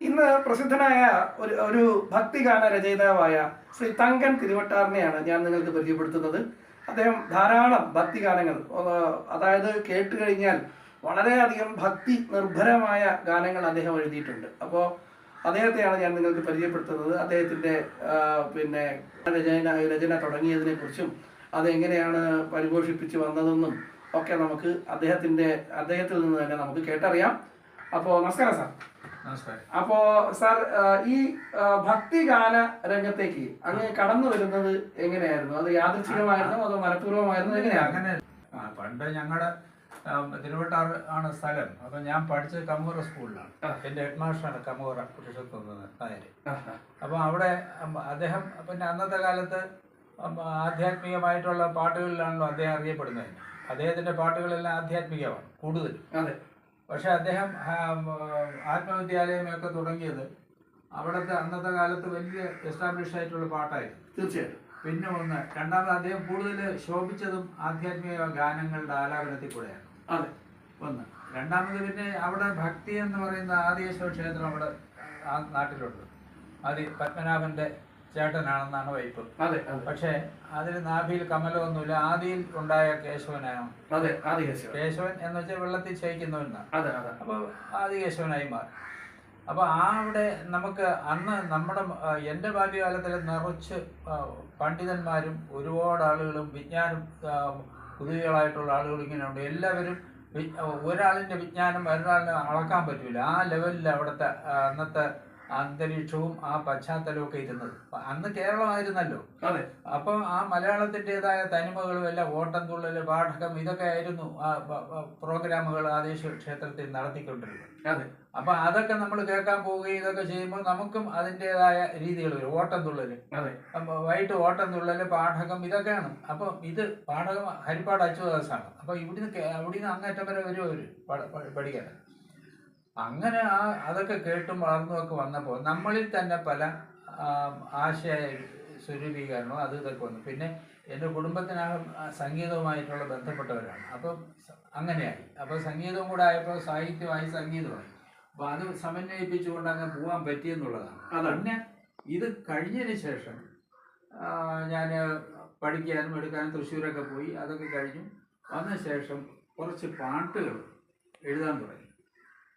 ഇന്ന് പ്രസിദ്ധനായ ഒരു ഒരു ഭക്തിഗാന രചയിതാവായ ശ്രീ തങ്കൻ തിരുവട്ടാറിനെയാണ് ഞാൻ നിങ്ങൾക്ക് പരിചയപ്പെടുത്തുന്നത്. അദ്ദേഹം ധാരാളം ഭക്തിഗാനങ്ങൾ അതായത് കേട്ട് കഴിഞ്ഞാൽ വളരെയധികം ഭക്തി നിർഭരമായ ഗാനങ്ങൾ അദ്ദേഹം എഴുതിയിട്ടുണ്ട്. അപ്പോൾ അദ്ദേഹത്തെയാണ് ഞാൻ നിങ്ങൾക്ക് പരിചയപ്പെടുത്തുന്നത്. അദ്ദേഹത്തിന്റെ പിന്നെ രചന രചന തുടങ്ങിയതിനെ കുറിച്ചും അതെങ്ങനെയാണ് പരിപോഷിപ്പിച്ച് വന്നതെന്നും ഒക്കെ നമുക്ക് അദ്ദേഹത്തിന്റെ അദ്ദേഹത്തിൽ നിന്ന് തന്നെ നമുക്ക് കേട്ടറിയാം. അപ്പോൾ നമസ്കാരം സാർ. നമസ്കാരം. അപ്പോ സാർ ഈ ഭക്തി ഭക്തിഗാന രംഗത്തേക്ക് അങ്ങ് കടന്നു വരുന്നത് എങ്ങനെയായിരുന്നു? അത് യാദൃച്ഛികമായിരുന്നു അതോ മനഃപൂർവമായിരുന്നു ആ, പണ്ട് ഞങ്ങളുടെ തിരുവട്ടാർ ആണ് സ്ഥലം. അപ്പൊ ഞാൻ പഠിച്ചത് കമ്മൂറ സ്കൂളിലാണ്. എന്റെ ഹെഡ് മാസ്റ്ററാണ് കമ്മൂറ കുട്ടിഷത്ത് ആഹാ. അപ്പൊ അവിടെ അദ്ദേഹം പിന്നെ അന്നത്തെ കാലത്ത് ആധ്യാത്മികമായിട്ടുള്ള പാട്ടുകളിലാണല്ലോ അദ്ദേഹം അറിയപ്പെടുന്നത്. അദ്ദേഹത്തിന്റെ പാട്ടുകളെല്ലാം ആധ്യാത്മികമാണ് കൂടുതൽ പക്ഷെ അദ്ദേഹം ആത്മവിദ്യാലയമൊക്കെ തുടങ്ങിയത് അവിടുത്തെ അന്നത്തെ കാലത്ത് വലിയ എസ്റ്റാബ്ലിഷ് ആയിട്ടുള്ള പാട്ടായിരുന്നു. തീർച്ചയായിട്ടും. പിന്നെ ഒന്ന് രണ്ടാമത് അദ്ദേഹം കൂടുതൽ ശോഭിച്ചതും ആധ്യാത്മിക ഗാനങ്ങളുടെ ആലാപനത്തിൽ കൂടെയാണ് അതെ. ഒന്ന്. രണ്ടാമത് പിന്നെ അവിടെ ഭക്തി എന്ന് പറയുന്ന ആദിയേശ്വര ക്ഷേത്രം അവിടെ ആ നാട്ടിലുണ്ട്. ആദി പത്മനാഭന്റെ ചേട്ടനാണെന്നാണ് വൈപ്പ്. അതെ പക്ഷേ അതിൽ നാഭിയിൽ കമലമൊന്നുമില്ല. ആദിയിൽ ഉണ്ടായ കേശവനാണ്. അതെ ആദി കേശവൻ. കേശവൻ എന്ന് വെച്ചാൽ വെള്ളത്തിൽ ശയിക്കുന്നവനാണ് അതെ അതെ. അപ്പോൾ ആദികേശവനായി മാറി. അപ്പോൾ ആ അവിടെ നമുക്ക് അന്ന് നമ്മുടെ എന്റെ എന്റെ ബാല്യകാലത്തിൽ നിറച്ച് പണ്ഡിതന്മാരും ഒരുപാട് ആളുകളും വിജ്ഞാനം ആ, കുതികളായിട്ടുള്ള ആളുകൾ ഇങ്ങനെ ഉണ്ട് എല്ലാവരും ഒരാളിന്റെ ഒരാളിന്റെ വിജ്ഞാനം ഒരാളിനെ അളക്കാൻ പറ്റൂല. ആ ലെവലിൽ അവിടുത്തെ അന്നത്തെ അന്തരീക്ഷവും ആ പശ്ചാത്തലവും ഒക്കെ ഇരുന്നത്. അന്ന് കേരളമായിരുന്നല്ലോ. അതെ. അപ്പം ആ മലയാളത്തിന്റെതായ തനിമകളും എല്ലാം ഓട്ടം തുള്ളൽ പാഠകം ഇതൊക്കെ ആയിരുന്നു ആ പ്രോഗ്രാമുകൾ ആദേശ ക്ഷേത്രത്തിൽ നടത്തിക്കൊണ്ടിരുന്നത്. അതെ. അപ്പൊ അതൊക്കെ നമ്മൾ കേൾക്കാൻ പോവുകയും ഇതൊക്കെ ചെയ്യുമ്പോൾ നമുക്കും അതിന്റെതായ രീതികൾ വരും. ഓട്ടംതുള്ളൽ അതെ. വൈകിട്ട് ഓട്ടം തുള്ളൽ പാഠകം ഇതൊക്കെയാണ്. അപ്പൊ ഇത് പാഠകം ഹരിപ്പാട് അച്യുതദാസാണ് അപ്പൊ ഇവിടുന്ന് അവിടുന്ന് അങ്ങേറ്റം വരെ വരും അവർ? പഠിക്കാൻ? അങ്ങനെ ആ അതൊക്കെ കേട്ടും വളർന്നും ഒക്കെ വന്നപ്പോൾ നമ്മളിൽ തന്നെ പല ആശയ സ്വരൂപീകരണവും അത് ഇതൊക്കെ വന്നു. പിന്നെ എന്റെ കുടുംബത്തിനകം സംഗീതവുമായിട്ടുള്ള ബന്ധപ്പെട്ടവരാണ്. അപ്പം അങ്ങനെയായി. അപ്പോൾ സംഗീതവും കൂടെ ആയപ്പോൾ സാഹിത്യമായി സംഗീതമായി. അപ്പോൾ അത് സമന്വയിപ്പിച്ചുകൊണ്ട് അങ്ങ് പോകാൻ പറ്റിയെന്നുള്ളതാണ്. അതന്നെ ഇത് കഴിഞ്ഞതിന് ശേഷം ഞാൻ പഠിക്കാനും എടുക്കാനും തൃശ്ശൂരൊക്കെ പോയി അതൊക്കെ കഴിഞ്ഞു. വന്ന ശേഷം കുറച്ച് പാട്ടുകൾ എഴുതാൻ തുടങ്ങി.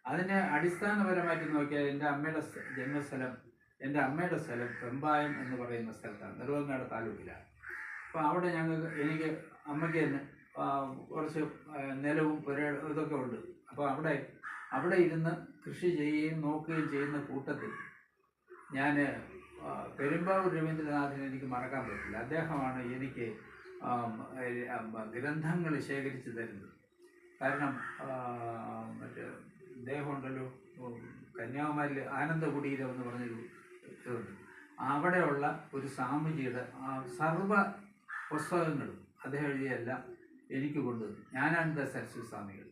അതിന് അടിസ്ഥാനപരമായിട്ട് നോക്കിയാൽ എന്റെ അമ്മയുടെ ജന്മസ്ഥലം എന്റെ അമ്മയുടെ സ്ഥലം പെമ്പായം എന്ന് പറയുന്ന സ്ഥലത്താണ് നെടുവങ്ങാട് താലൂക്കിലാണ്. അപ്പോൾ അവിടെ ഞങ്ങൾക്ക് എനിക്ക് അമ്മയ്ക്ക് തന്നെ കുറച്ച് നിലവും പുര ഇതൊക്കെ ഉണ്ട്. അപ്പോൾ അവിടെ അവിടെ ഇരുന്ന് കൃഷി ചെയ്യുകയും നോക്കുകയും ചെയ്യുന്ന കൂട്ടത്തിൽ ഞാൻ പെരുമ്പാവൂർ രവീന്ദ്രനാഥിനെ എനിക്ക് മറക്കാൻ പറ്റില്ല. അദ്ദേഹമാണ് എനിക്ക് ഗ്രന്ഥങ്ങൾ ശേഖരിച്ച് തരുന്നത്. കാരണം മറ്റേ ഇദ്ദേഹമുണ്ടല്ലോ. ഉണ്ടല്ലോ കന്യാകുമാരിയിൽ ആനന്ദ കുടീരം എന്ന് പറഞ്ഞൊരു ഇതുണ്ട്. അവിടെയുള്ള ഒരു സ്വാമിജിയുടെ ആ സർവ പുസ്തകങ്ങളും അദ്ദേഹം എഴുതിയെല്ലാം എനിക്ക് കൊണ്ടുവന്നു ഞാനാനന്ദ സരസ്വതി സ്വാമികൾ.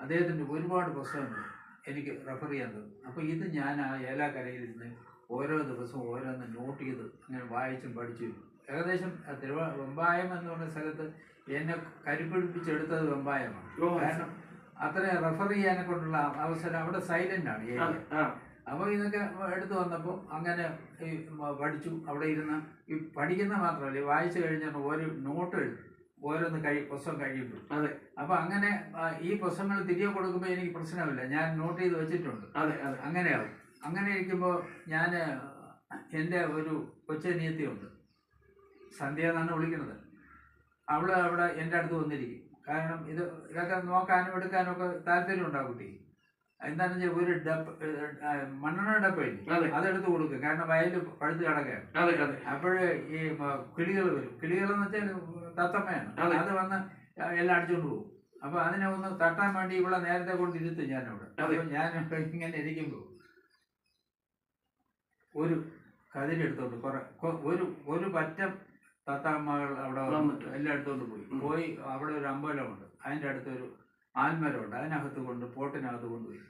അദ്ദേഹത്തിന്റെ ഒരുപാട് പുസ്തകങ്ങൾ എനിക്ക് റെഫർ ചെയ്യാൻ തന്നു. അപ്പോൾ ഇത് ഞാൻ ആ ഏലാക്കരയിൽ ഇരുന്ന് ഓരോ ദിവസവും ഓരോന്ന് നോട്ട് ചെയ്ത് അങ്ങനെ വായിച്ചും പഠിച്ചും. ഏകദേശം തിരുവ വെമ്പായം എന്ന് പറഞ്ഞ സ്ഥലത്ത് എന്നെ കരിപ്പിടിപ്പിച്ചെടുത്തത് വെമ്പായമാണ്. കാരണം അത്രയും റെഫർ ചെയ്യാനെ കൊണ്ടുള്ള അവസരം അവിടെ സൈലന്റ് ആണ്. അപ്പൊ ഏരിയ. അപ്പോൾ ഇതൊക്കെ എടുത്തു വന്നപ്പോൾ അങ്ങനെ ഈ പഠിച്ചു. അവിടെ ഇരുന്ന് ഈ പഠിക്കുന്ന മാത്രമല്ല വായിച്ചു കഴിഞ്ഞാൽ ഒരു നോട്ട് എഴുതും. ഓരോന്ന് കഴി പുസ്തകം കഴിയുമ്പോൾ. അതെ. അപ്പൊ അങ്ങനെ ഈ പുസ്തകങ്ങൾ തിരികെ കൊടുക്കുമ്പോൾ എനിക്ക് പ്രശ്നമില്ല. ഞാൻ നോട്ട് ചെയ്ത് വെച്ചിട്ടുണ്ട്. അതെ അതെ. അങ്ങനെയാവും. അങ്ങനെ ഇരിക്കുമ്പോൾ ഞാൻ എന്റെ ഒരു കൊച്ചനിയത്തിയുണ്ട് സന്ധ്യ എന്നാണ് വിളിക്കുന്നത്. അവൾ അവിടെ എന്റെ അടുത്ത് വന്നിരിക്കും. കാരണം ഇത് ഇതൊക്കെ നോക്കാനും എടുക്കാനും ഒക്കെ താല്പര്യം ഉണ്ടാവും കുട്ടി? എന്താണെന്ന് വെച്ചാൽ ഒരു ഡപ്പ് മണ്ണെണ്ണ ഡപ്പയില്ലേ അതെ. അതെടുത്ത് കൊടുക്കും. കാരണം വയലിൽ പഴുത്ത് കിടക്കുകയാണ്. അതെ അപ്പോഴ് ഈ കിളികൾ വരും. കിളികൾ എന്ന് വെച്ചാൽ തത്തമ്മയാണ്. അതെ. വന്ന് എല്ലാം അടിച്ചുകൊണ്ട് പോകും. അപ്പൊ അതിനെ ഒന്ന് തട്ടാൻ വേണ്ടി ഇവിടെ നേരത്തെ കൊണ്ട് ഇരുത്തും ഞാനവിടെ. അപ്പൊ ഞാൻ ഇങ്ങനെ ഇരിക്കുമ്പോൾ ഒരു കതിരെടുത്തോണ്ട് കുറെ ഒരു ഒരു പറ്റം തത്തമ്മകൾ അവിടെ വന്നിട്ട് വന്നിട്ട്. എല്ലാം എടുത്തോണ്ട് പോയി. പോയി അവിടെ ഒരു അമ്പലമുണ്ട്. അതിന്റെ അടുത്തൊരു ആൽമരമുണ്ട്. അതിനകത്ത് കൊണ്ട് പോട്ടിനകത്ത് കൊണ്ടുപോയി